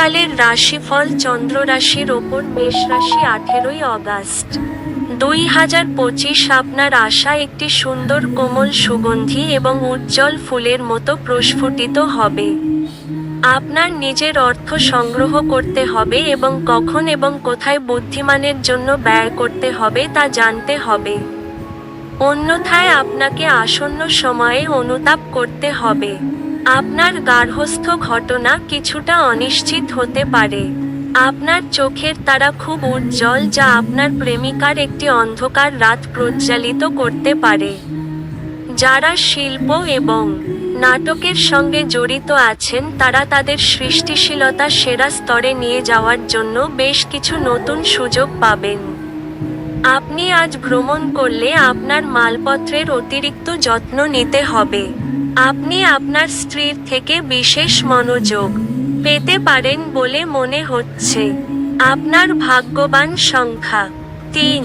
আগামীকালের রাশিফল চন্দ্র রাশির ওপর মেষ রাশি আঠেরোই অগাস্ট। দুই হাজার পঁচিশ আপনার আশা একটি সুন্দর কোমল সুগন্ধি এবং উজ্জ্বল ফুলের মতো প্রস্ফুটিত হবে। আপনার নিজের অর্থ সংগ্রহ করতে হবে এবং কখন এবং কোথায় বুদ্ধিমানের জন্য ব্যয় করতে হবে তা জানতে হবে। অন্যথায় আপনাকে আসন্ন সময়ে অনুতাপ করতে হবে। আপনার গার্হস্থ ঘটনা কিছুটা অনিশ্চিত হতে পারে। আপনার চোখের তারা খুব উজ্জ্বল যা আপনার প্রেমিকার একটি অন্ধকার রাত প্রজ্বালিত করতে পারে। যারা শিল্প এবং নাটকের সঙ্গে জড়িত আছেন, তারা তাদের সৃষ্টিশীলতা সেরা স্তরে নিয়ে যাওয়ার জন্য বেশ কিছু নতুন সুযোগ পাবেন। আপনি আজ ভ্রমণ করলে আপনার মালপত্রের অতিরিক্ত যত্ন নিতে হবে। আপনি আপনার স্ত্রীর থেকে বিশেষ মনোযোগ পেতে পারেন বলে মনে হচ্ছে। আপনার ভাগ্যবান সংখ্যা, তিন।